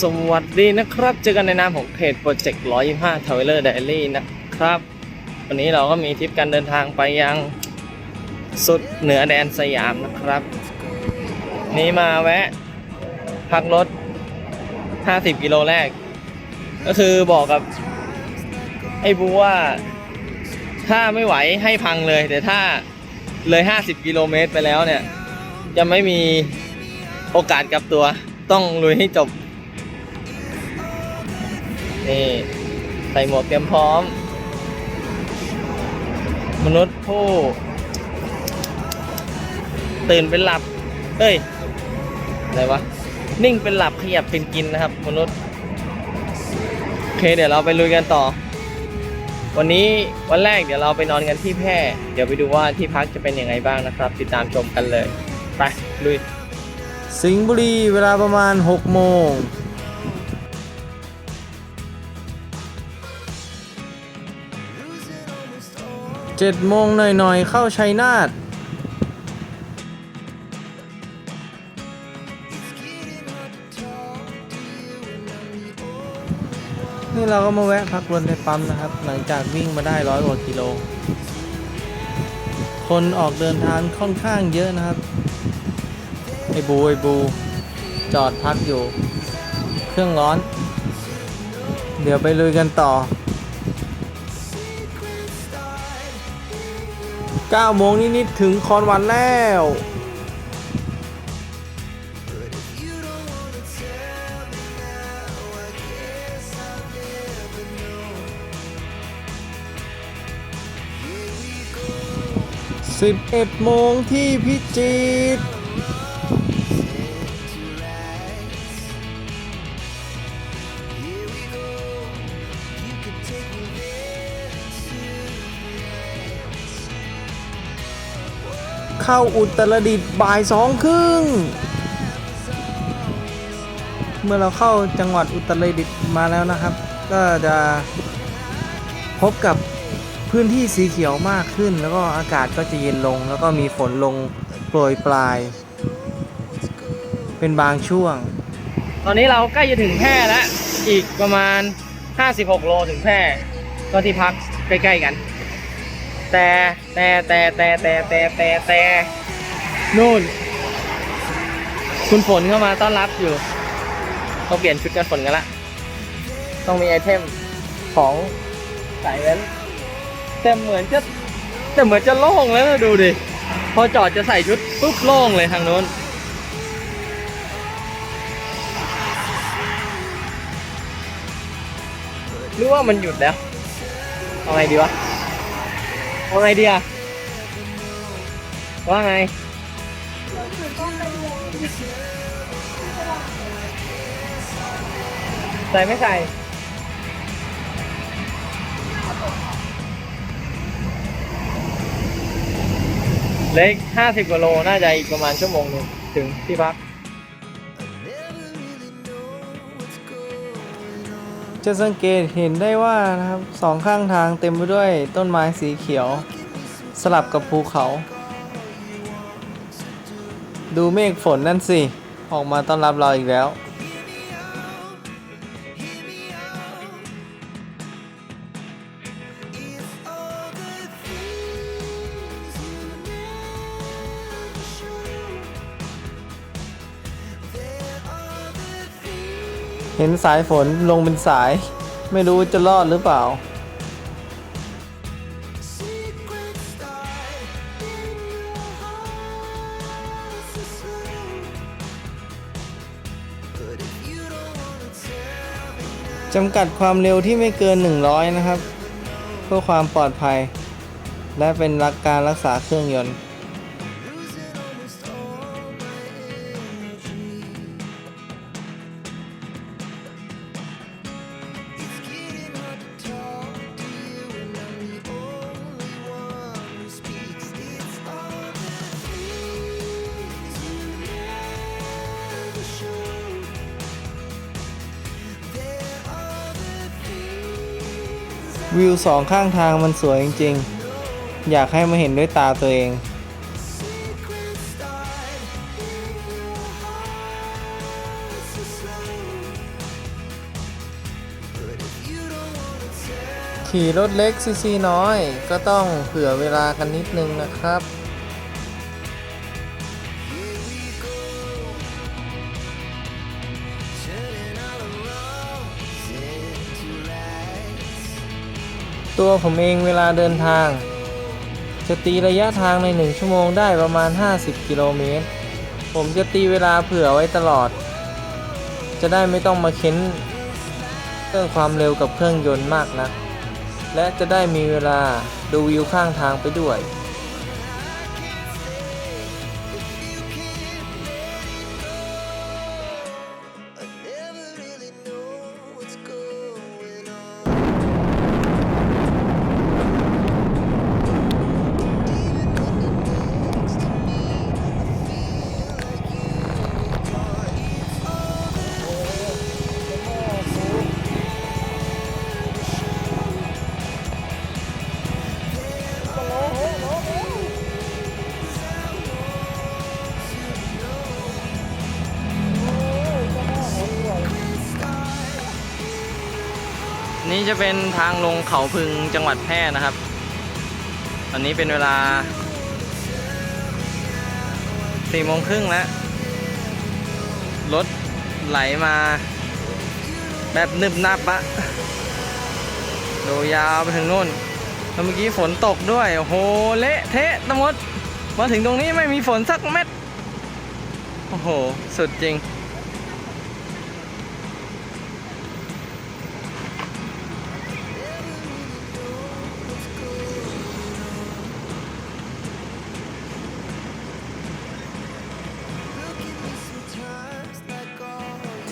สวัสดีนะครับ เจอกันในนามของเพจโปรเจกต์125 Traveler Diary นะครับ วันนี้เราก็มีทริปการเดินทางไปยังสุดเหนือแดนสยามนะครับ นี้มาแวะ พักรถ 50 กิโลแรก ก็คือบอกกับ ไอ้บูว่า ถ้าไม่ไหวให้พังเลย แต่ถ้าเลย 50 กิโลเมตรไปแล้วเนี่ย จะไม่มีโอกาสกลับตัวต้องลุยให้จบ นี่ใส่หมวกเตรียมพร้อม มนุษย์ผู้ ตื่นเป็นหลับ เอ้ย อะไรวะ นิ่งเป็นหลับขยับเป็นกินนะครับ มนุษย์ โอเคเดี๋ยวเราไปลุยกันต่อ วันนี้วันแรกเดี๋ยวเราไปนอนกันที่แพร่ เดี๋ยวไปดูว่าที่พักจะเป็นยังไงบ้างนะครับ ติดตามชมกันเลย ไปลุย สิงห์บุรีเวลาประมาณ 6 โมง เจ็ดโมงหน่อยๆ เข้าชัยนาทนี่เราก็มาแวะพักรถในปั๊มนะครับ หลังจากวิ่งมาได้ร้อยกว่ากิโล คนออกเดินทางค่อนข้างเยอะนะครับ ไอ้บูไอ้บู จอดพักอยู่ เครื่องร้อน เดี๋ยวไปลุยกันต่อ 9โมงนิดๆถึงคอนวันแล้ว 11โมงที่พิจิตร เข้าอุตรดิตถ์บ่ายสองครึ่ง เมื่อเราเข้าจังหวัดอุตรดิตถ์มาแล้วนะครับ ก็จะพบกับพื้นที่สีเขียวมากขึ้น แล้วก็อากาศก็จะเย็นลง แล้วก็มีฝนลงโปรยปลาย เป็นบางช่วง ตอนนี้เราใกล้จะถึงแพร่แล้ว อีกประมาณ 56 โลถึงแพร่ก็ที่พักใกล้ ๆ กัน แต่ แต่แต่แต่แต่แต่แต่แต่นู่น คุณฝนเข้ามาต้อนรับอยู่เขาเปลี่ยนชุดกันฝนกันละ ต้องมีไอเทมของสายเว้นแต่เหมือนจะแต่เหมือนจะโล่งแล้วนะดูดิ พอจอดจะใส่ชุดปุ๊บโล่งเลยทางโน้นหรือว่ามันหยุดแล้วเอาไงดีวะ เอาไงดีอะว่าไงใส่ไม่ใส่เล็กห้าสิบกว่าโล น่าจะอีกประมาณชั่วโมงหนึงถึงที่พัก จะสังเกตเห็นได้ว่านะครับสองข้างทางเต็มไปด้วยต้นไม้สีเขียว สลับกับภูเขา ดูเมฆฝนนั่นสิ ออกมาต้อนรับเราอีกแล้ว เห็นสายฝนลงเป็นสาย ไม่รู้จะรอดหรือเปล่า จำกัดความเร็วที่ไม่เกิน 100 นะครับ เพื่อความปลอดภัย และเป็นหลักการรักษาเครื่องยนต์ วิวสองข้างทางมันสวยจริงๆ อยากให้มาเห็นด้วยตาตัวเอง ขี่รถเล็กซีซีน้อย ก็ต้องเผื่อเวลากันนิดนึงนะครับ ตัวผมเองเวลาเดินทาง จะตีระยะทางใน 1 ชั่วโมงได้ประมาณ 50 กิโลเมตร ผมจะตีเวลาเผื่อไว้ตลอด จะได้ไม่ต้องมาเค้นเรื่องความเร็วกับเครื่องยนต์มากนะัก และจะได้มีเวลาดูวิวข้างทางไปด้วย นี่จะเป็นทางลงเขาพึงจังหวัดแพร่นะครับ ตอนนี้เป็นเวลาสี่โมงครึ่งแล้วรถไหลมาแบบนึบนับอะดูยาวไปถึงนู่นแล้วเมื่อกี้ฝนตกด้วย โอ้โห เละเทะตะมด มาถึงตรงนี้ไม่มีฝนสักเม็ด โอ้โห สุดจริง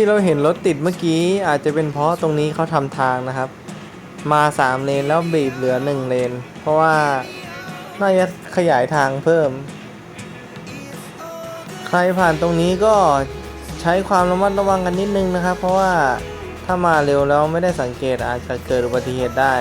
ที่เราเห็นรถติดเมื่อกี้อาจจะเป็นเพราะตรงนี้เขาทำทางนะครับ มา 3 เลนแล้วบีบเหลือ 1 เลน เพราะว่าน่าจะขยายทางเพิ่ม ใครผ่านตรงนี้ก็ใช้ความระมัดระวังกันนิดนึงนะครับ เพราะว่าถ้ามาเร็วแล้วไม่ได้สังเกตอาจจะเกิดอุบัติเหตุได้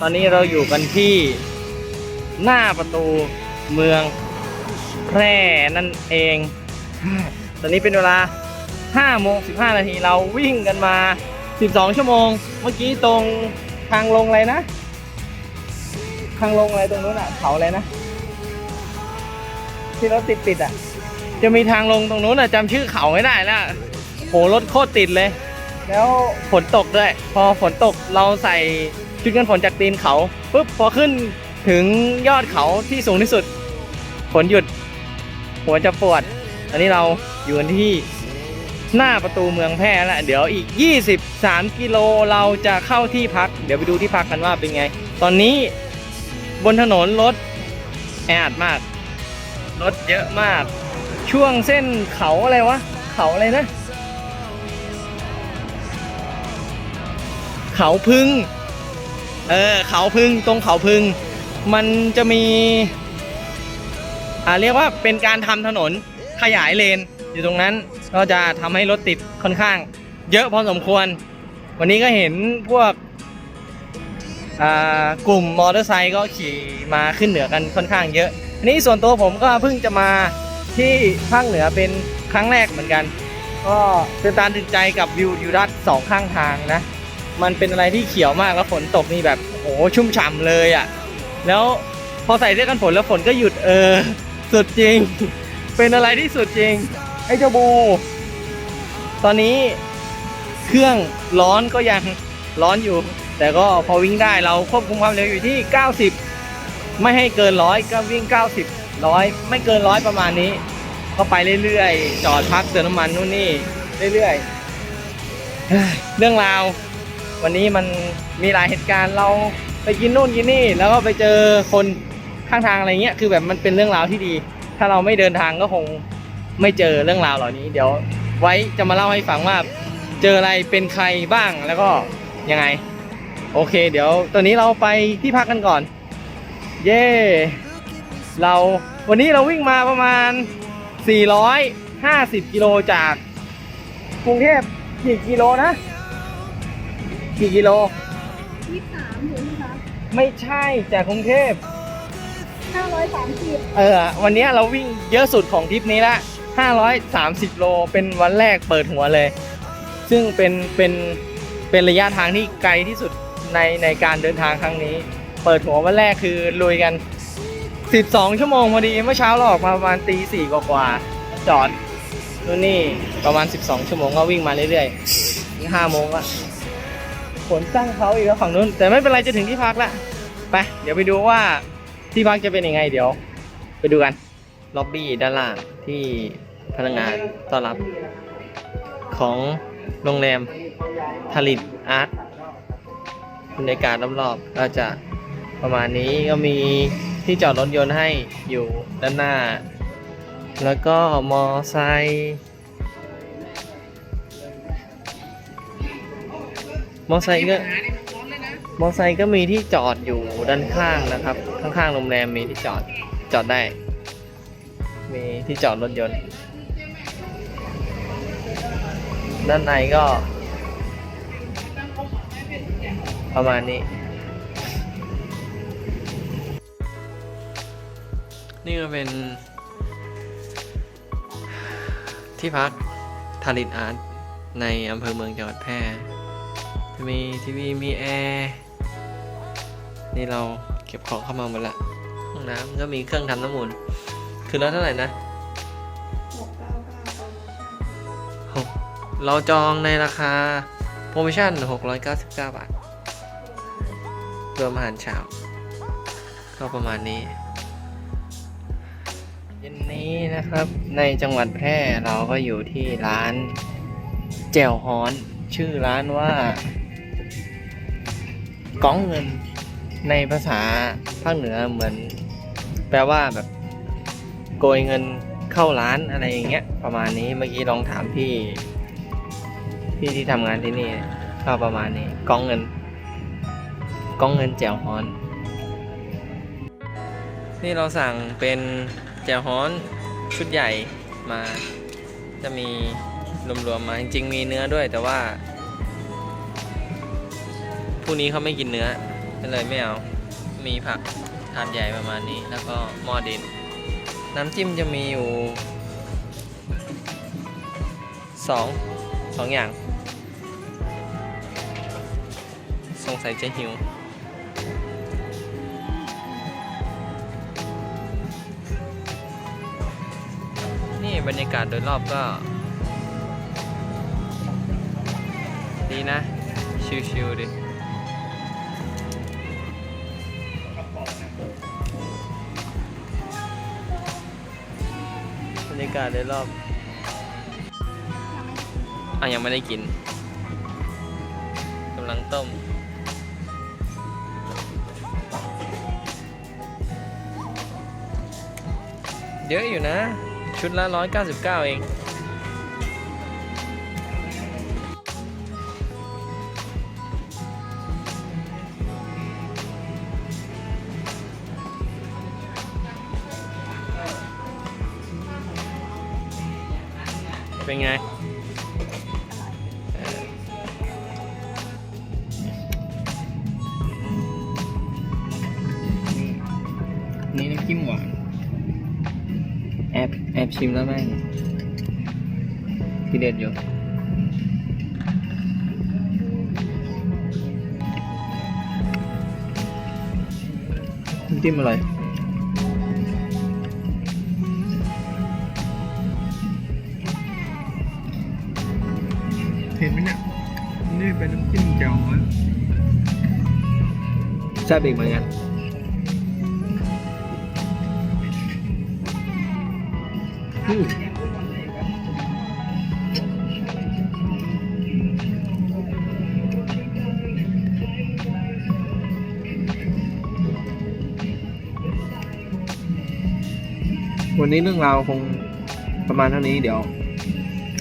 ตอนนี้เราอยู่กันที่หน้าประตูเมืองแพร่นั่นเอง ตอนนี้เป็นเวลา5โมง15 นาทีเราวิ่งกันมา 12 ชั่วโมง เมื่อกี้ตรงทางลงอะไรนะ ทางลงอะไรตรงนู้นอะ เขาอะไรนะ ที่รถติดติดอะ จะมีทางลงตรงนู้นอะจำชื่อเขาไม่ได้แล้วโหรถโคตรติดเลย แล้วฝนตกด้วย พอฝนตกเราใส่ชุดกันฝนจากตีนเขาปุ๊บพอขึ้นถึงยอดเขาที่สูงที่สุดฝนหยุด หัวจะปวด อันนี้เราอยู่กันที่หน้าประตูเมืองแพร่แล้วเดี๋ยวอีก 23 กิโลเราจะเข้าที่พัก เดี๋ยวไปดูที่พักกันว่าเป็นไง ตอนนี้บนถนนรถแออัดมาก รถเยอะมาก ช่วงเส้นเขาอะไรวะ เขาอะไรนะ เขาพึ่ง เออเขาพึ่งตรงเขาพึ่ง มันจะมี อ่าเรียกว่าเป็นการทำถนนขยายเลนอยู่ตรงนั้น ก็จะทำให้รถติดค่อนข้าง เยอะพอสมควร วันนี้ก็เห็นพวกอ่ากลุ่มมอเตอร์ไซค์ก็ขี่มาขึ้นเหนือกันค่อนข้างเยอะอันนี้ส่วนตัวผมก็เพิ่งจะมาที่ภาคเหนือเป็นครั้งแรกเหมือนกัน ก็ตื่นตาตื่นใจกับวิวทิวทัศน์สองข้างทางนะ มันเป็นอะไรที่เขียวมากแล้วฝนตกนี่แบบโอ้ชุ่มฉ่ำเลยอะ่ะ แล้วพอใส่เสื้อกันฝนแล้วฝนก็หยุดเออ สุดจริง เป็นอะไรที่สุดจริง ไอ้เจ้าบู ตอนนี้เครื่องร้อนก็ยังร้อนอยู่ แต่ก็พอวิ่งได้เราควบคุมความเร็วอยู่ที่ 90 ไม่ให้เกินร้อยก็วิ่ง 90ร้อยไม่เกินร้อยประมาณนี้ ก็ไปเรื่อยๆ จอดพักเติมน้ำมันนู่นนี่ เรื่อยๆเฮ้ยเรื่องราว วันนี้มันมีหลายเหตุการณ์เราไปกินนู่นกินนี่ แล้วก็ไปเจอคนข้างทางอะไรเงี้ยคือแบบมันเป็นเรื่องราวที่ดี ถ้าเราไม่เดินทางก็คงไม่เจอเรื่องราวเหล่านี้ เดี๋ยวไว้จะมาเล่าให้ฟังว่าเจออะไรเป็นใครบ้างแล้วก็ยังไง โอเค เดี๋ยวตอนนี้เราไปที่พักกันก่อน เย่เราวันนี้เราวิ่งมาประมาณ 450 กิโลจากกรุงเทพกี่กิโลนะ กี่กิโล ยี่สามหรือยี่สามไม่ใช่จากกรุงเทพ ห้าร้อยสามสิบเออ วันนี้เราวิ่งเยอะสุดของทริปนี้ละ 530 โล เป็นวันแรกเปิดหัวเลย ซึ่งเป็น เป็น เป็นระยะทางที่ไกลที่สุดในในการเดินทางครั้งนี้ เปิดหัววันแรกคือลุยกัน 12 ชั่วโมงพอดี เมื่อเช้าเราออกมาประมาณตีสี่กว่าๆจอดนู่นนี่ประมาณ 12 ชั่วโมงก็วิ่งมาเรื่อยๆนี่5โมงละ ฝนตั้งเขาอีกแล้วฝั่งนู้น แต่ไม่เป็นไรจะถึงที่พักละไปเดี๋ยวไปดูว่าที่พักจะเป็นยังไงเดี๋ยว ไปดูกันล็อบบี้ด้านล่างที่พนักงานต้อนรับของโรงแรมทาริตอาร์ตบรรยากาศรอบๆก็จะประมาณนี้ก็มีที่จอดรถยนต์ให้อยู่ด้านหน้า แล้วก็มอไซค์ มอไซค์ก็มอไซค์ก็มีที่จอดอยู่ด้านข้างนะครับ ข้างๆโรงแรมมีที่จอดจอดได้ มีที่จอดรถยนต์ ด้านในก็ ประมาณนี้ นี่ก็เป็น ที่พักทารินอาร์ตในอำเภอเมืองจังหวัดแพร่ มีทีวีมีแอร์นี่เราเก็บของเข้ามาหมดละห้องน้ำก็มีเครื่องทำน้ำอุ่นคือแล้วเท่าไหร่นะหกเก้าเก้าโปรโมชั่นหกเราจองในราคาโปรโมชั่น 699 บาทรวมอาหารเช้าก็ประมาณนี้เย็นนี้นะครับในจังหวัดแพร่เราก็อยู่ที่ร้านแจ่วฮ้อน ชื่อร้านว่า ก้องเงินในภาษาภาคเหนือเหมือน แปลว่าแบบ โกยเงินเข้าร้านอะไรอย่างเงี้ย ประมาณนี้เมื่อกี้ลองถามพี่ พี่ที่ทำงานที่นี่ก็ประมาณนี้ก้องเงินก้องเงินแจ่วฮอน นี่เราสั่งเป็นแจ่วฮอนชุดใหญ่มาจะมีรวมๆมาจริงๆมีเนื้อด้วยแต่ว่า พวกนี้เขาไม่กินเนื้อก็เลยไม่เอา มีผักถาดใหญ่ประมาณนี้แล้วก็หม้อดิน น้ำจิ้มจะมีอยู่สองสองอย่าง สงสัยจะหิวนี่บรรยากาศโดยรอบก็ ดีนะ ชิวๆดิ กาศโดยรอบอะยังไม่ได้กินกำลังต้ม เยอะอยู่นะ ชุดละ 199 เอง เป็นไงเออนี่น้ำจิ้มหวานแอบแอบชิมแล้วแม่งทีเด็ดอยู่น้ำจิ้มอร่อย เห็นไหมเนี่ยนี่เป็นน้ำจิ้มแจ่วฮ้อนแซ่บอีกเหมือนกันอืมวันนี้เรื่องราวคงประมาณเท่านี้เดี๋ยว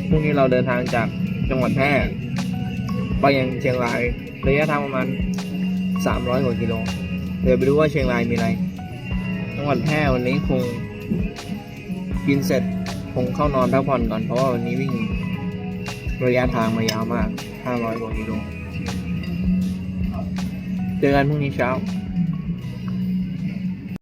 พรุ่งนี้เราเดินทางจาก จังหวัดแพร่ไปยังเชียงรายระยะทางประมาณสามร้อยกว่ากิโลเดี๋ยวไปดูว่าเชียงรายมีอะไรจังหวัดแพร่วันนี้คงกินเสร็จคงเข้านอนพักผ่อนก่อนเพราะว่าวันนี้วิ่งระยะทางมายาวมาก 500 กว่ากิโลเจอกันพรุ่งนี้เช้า